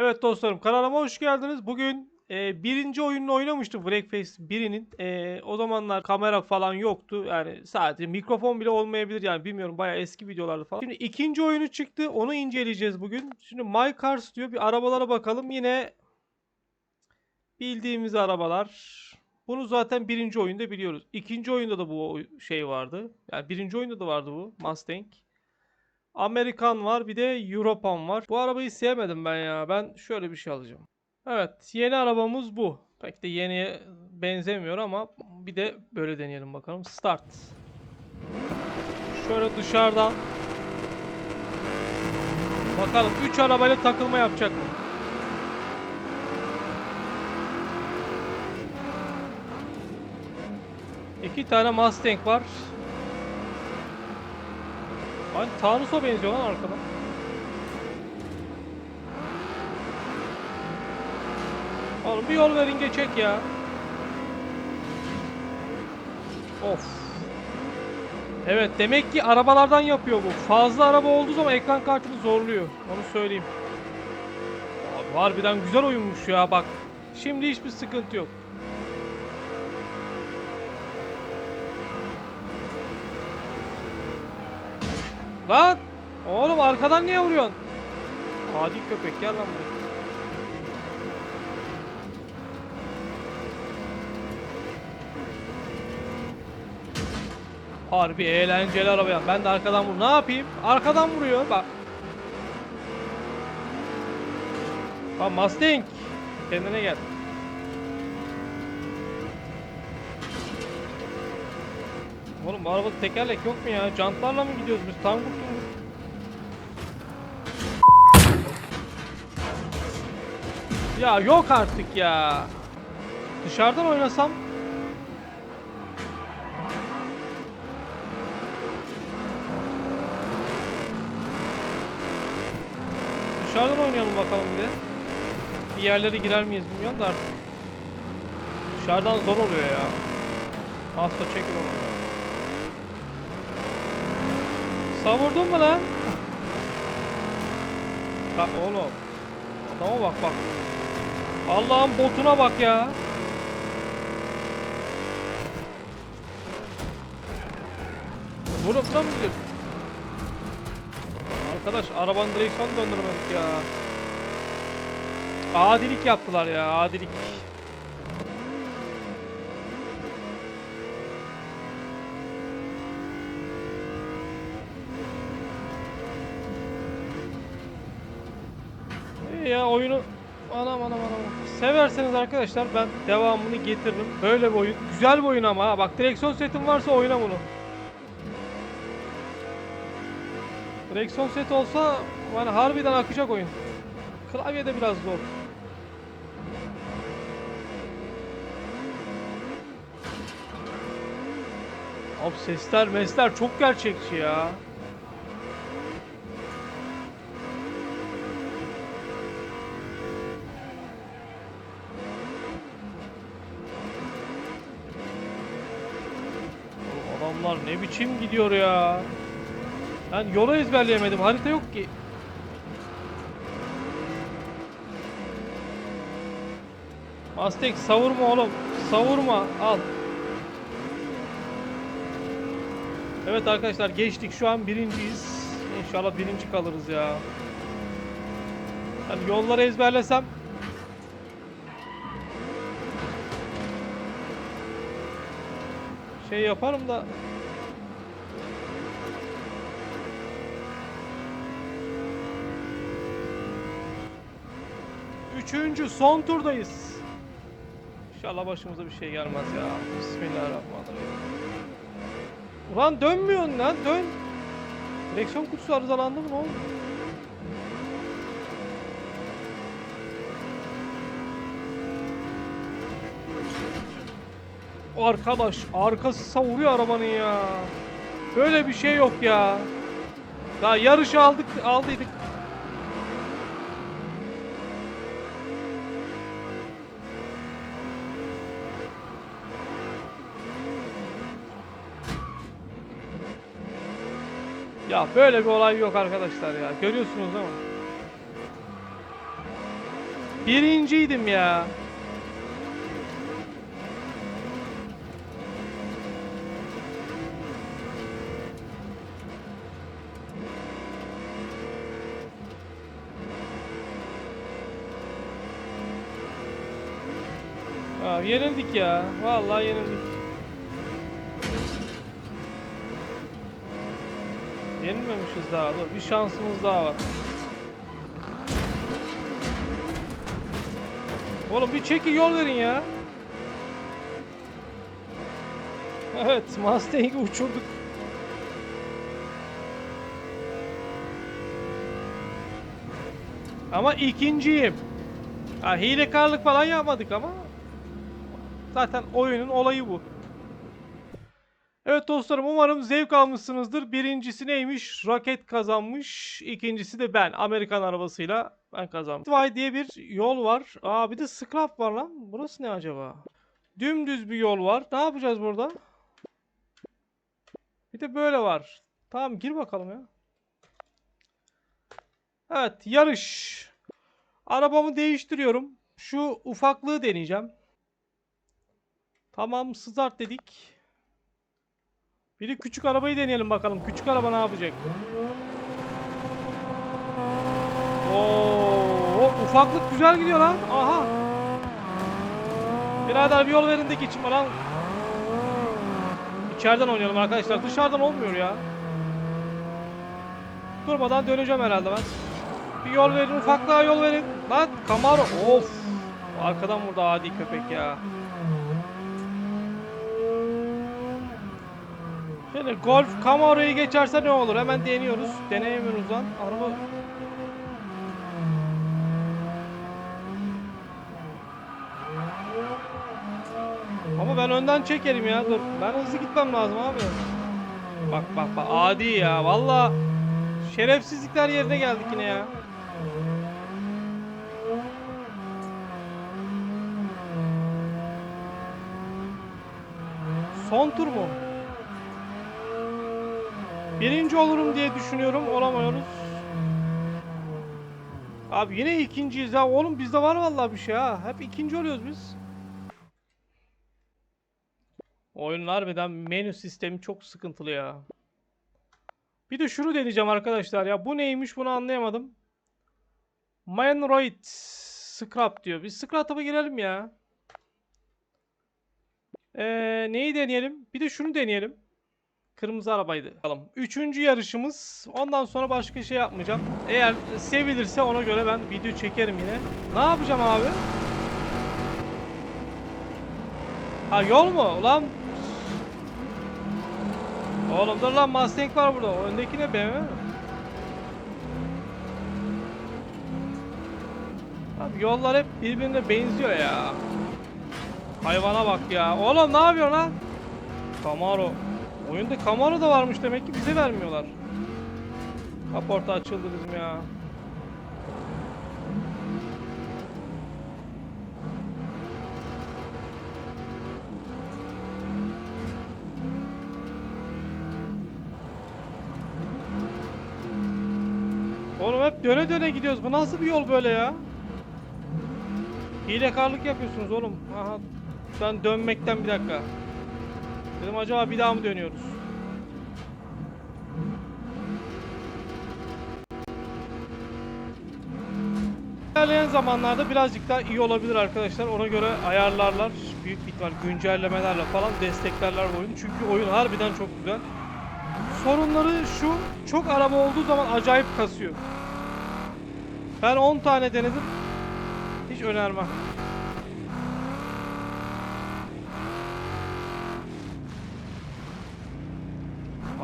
Evet dostlarım kanalıma hoş geldiniz. Bugün e, birinci oyununu oynamıştım Breakfast 1'inin. E, o zamanlar kamera falan yoktu. Yani sadece mikrofon bile olmayabilir yani bilmiyorum bayağı eski videolarda falan. Şimdi ikinci oyunu çıktı. Onu inceleyeceğiz bugün. Şimdi My Cars diyor. Bir arabalara bakalım. Yine bildiğimiz arabalar. Bunu zaten birinci oyunda biliyoruz. İkinci oyunda da bu şey vardı. Yani birinci oyunda da vardı bu Mustang. Amerikan var bir de Europan var. Bu arabayı sevmedim ben ya. Ben şöyle bir şey alacağım. Evet yeni arabamız bu. Pek de yeniye benzemiyor ama bir de böyle deneyelim bakalım. Start. Şöyle dışarıdan. Bakalım 3 arabayla takılma yapacak mı? İki tane Mustang var. Hani Tanus'a benziyor lan arkadan. Oğlum bir yol verin geçecek ya. Of. Evet demek ki arabalardan yapıyor bu. Fazla araba olduğu zaman ekran kartını zorluyor. Onu söyleyeyim. Abi harbiden güzel oyunmuş ya bak. Şimdi hiçbir sıkıntı yok. Lan! Oğlum arkadan niye vuruyorsun? Adi köpek gel lan buraya. Harbi eğlenceli araba. Ben de arkadan vur. Ne yapayım? Arkadan vuruyor bak. Lan Mustang. Kendine gel. Oğlum bu arabada tekerlek yok mu ya? Jantlarla mı gidiyoruz biz? Tangur tungur. Ya yok artık ya. Dışarıdan oynasam Dışarıdan oynayalım bakalım bir de. Bir yerlere girer miyiz bilmiyorum da artık. Dışarıdan zor oluyor ya. Hasta çekil onu. Savurdun mu lan? Bak oğlum. Adama bak bak. Allah'ın botuna bak ya. Bunu buna mı? Arkadaş arabanın direksiyonu döndürmedik ya. Adilik yaptılar ya adilik. İyi ya oyunu anam anam anam. Severseniz arkadaşlar ben devamını getiririm. Böyle bir oyun. Güzel bir oyun ama ha. Bak direksiyon setin varsa oyna bunu. Direksiyon seti olsa yani harbiden akacak oyun. Klavyede biraz zor. Abi sesler mesler çok gerçekçi ya. Adamlar ne biçim gidiyor ya. Ben yolu ezberleyemedim. Harita yok ki. Aztek savurma oğlum. Savurma. Al. Evet arkadaşlar geçtik. Şu an birinciyiz. İnşallah birinci kalırız ya. Yani yolları ezberlesem şey yaparım da Üçüncü son turdayız. İnşallah başımıza bir şey gelmez ya. Bismillahirrahmanirrahim. Ulan dönmüyorsun lan dön. Direksiyon kutusu arızalandı mı ne oldu? Arkadaş arkası savuruyor arabanın ya. Böyle bir şey yok ya. Daha yarışı aldık aldıydık. Ya böyle bir olay yok arkadaşlar ya. Görüyorsunuz değil mi? Birinciydim ya. Aa, ya. Vallahi yenildik. Yenilmemişiz daha. Dur, bir şansımız daha var. Oğlum bir çeki yol verin ya. Evet, Mustang'i uçurduk. Ama ikinciyim. Ha, hilekarlık falan yapmadık ama. Zaten oyunun olayı bu. Evet dostlarım umarım zevk almışsınızdır. Birincisi neymiş? Roket kazanmış. İkincisi de ben. Amerikan arabasıyla ben kazandım. Vay diye bir yol var. Aa bir de scrap var lan. Burası ne acaba? Dümdüz bir yol var. Ne yapacağız burada? Bir de böyle var. Tamam gir bakalım ya. Evet yarış. Arabamı değiştiriyorum. Şu ufaklığı deneyeceğim. Tamam start dedik. Bir de küçük arabayı deneyelim bakalım. Küçük araba ne yapacak? Oo, ufaklık güzel gidiyor lan. Aha. Birader bir yol verin de geçin lan. İçeriden oynayalım arkadaşlar. Dışarıdan olmuyor ya. Durmadan döneceğim herhalde ben. Bir yol verin, ufaklığa yol verin. Lan Camaro. Of. Arkadan vurdu adi köpek ya. Şöyle Golf Camaro'yu geçerse ne olur? Hemen deniyoruz. Deneyemiyoruz lan. Araba Ama ben önden çekerim ya. Dur. Ben hızlı gitmem lazım abi. Bak bak bak adi ya. Valla şerefsizlikler yerine geldik yine ya. Son tur mu? Birinci olurum diye düşünüyorum. Olamıyoruz. Abi yine ikinciyiz ya. Oğlum bizde var vallahi bir şey ha. Hep ikinci oluyoruz biz. Oyunun harbiden menü sistemi çok sıkıntılı ya. Bir de şunu deneyeceğim arkadaşlar ya. Bu neymiş bunu anlayamadım. Mindroid Scrap diyor. Biz Scrap'a girelim ya. Ee, neyi deneyelim? Bir de şunu deneyelim. Kırmızı arabaydı. Bakalım. Üçüncü yarışımız. Ondan sonra başka şey yapmayacağım. Eğer sevilirse ona göre ben video çekerim yine. Ne yapacağım abi? Ha yol mu? Ulan Oğlum dur lan Mustang var burada. O öndeki ne BMW? Abi yollar hep birbirine benziyor ya. Hayvana bak ya. Oğlum ne yapıyorsun lan? Camaro. Oyunda Camaro da varmış demek ki bize vermiyorlar. Kaporta açıldı bizim ya. Oğlum hep döne döne gidiyoruz. Bu nasıl bir yol böyle ya? Hilekarlık yapıyorsunuz oğlum. Aha. Ben dönmekten bir dakika. Dedim acaba bir daha mı dönüyoruz? İlerleyen zamanlarda birazcık daha iyi olabilir arkadaşlar. Ona göre ayarlarlar. Büyük ihtimal güncellemelerle falan desteklerler oyunu. Çünkü oyun harbiden çok güzel. Sorunları şu. Çok araba olduğu zaman acayip kasıyor. Ben 10 tane denedim. Hiç önermem.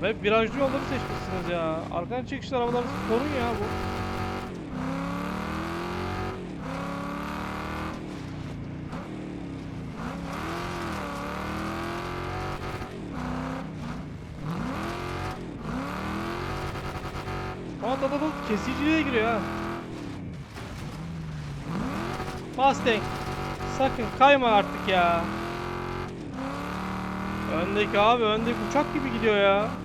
Abi hep virajlı yolları seçmişsiniz ya. Arkadan çekişli arabalar sorun ya bu. Aa da da kesiciliğe giriyor ha. Mustang. Sakın kayma artık ya. Öndeki abi öndeki uçak gibi gidiyor ya.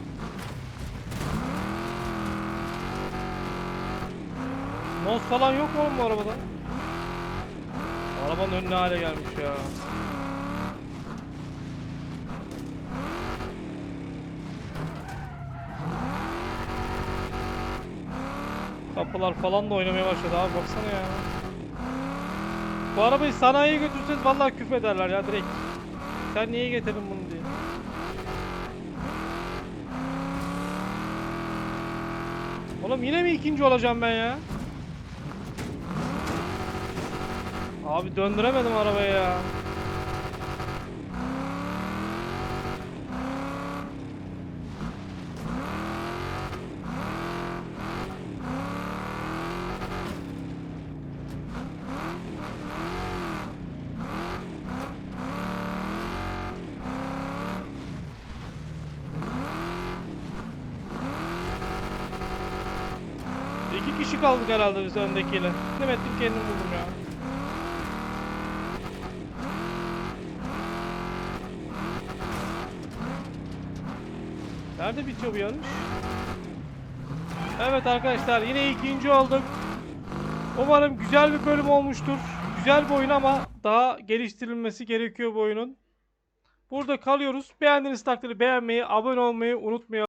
Nos falan yok mu oğlum bu arabada? Arabanın önüne hale gelmiş ya. Kapılar falan da oynamaya başladı abi baksana ya. Bu arabayı sanayiye götürseniz vallahi küfrederler ya direkt. Sen niye getirdin bunu diye. Oğlum yine mi ikinci olacağım ben ya? Abi döndüremedim arabayı ya. İki kişi kaldık herhalde biz öndekiyle. Ne ettim kendim buldum ya. Nerede bitiyor bu yarış? Evet arkadaşlar yine ikinci olduk. Umarım güzel bir bölüm olmuştur. Güzel bir oyun ama daha geliştirilmesi gerekiyor bu oyunun. Burada kalıyoruz. Beğendiğiniz takdirde beğenmeyi, abone olmayı unutmayın.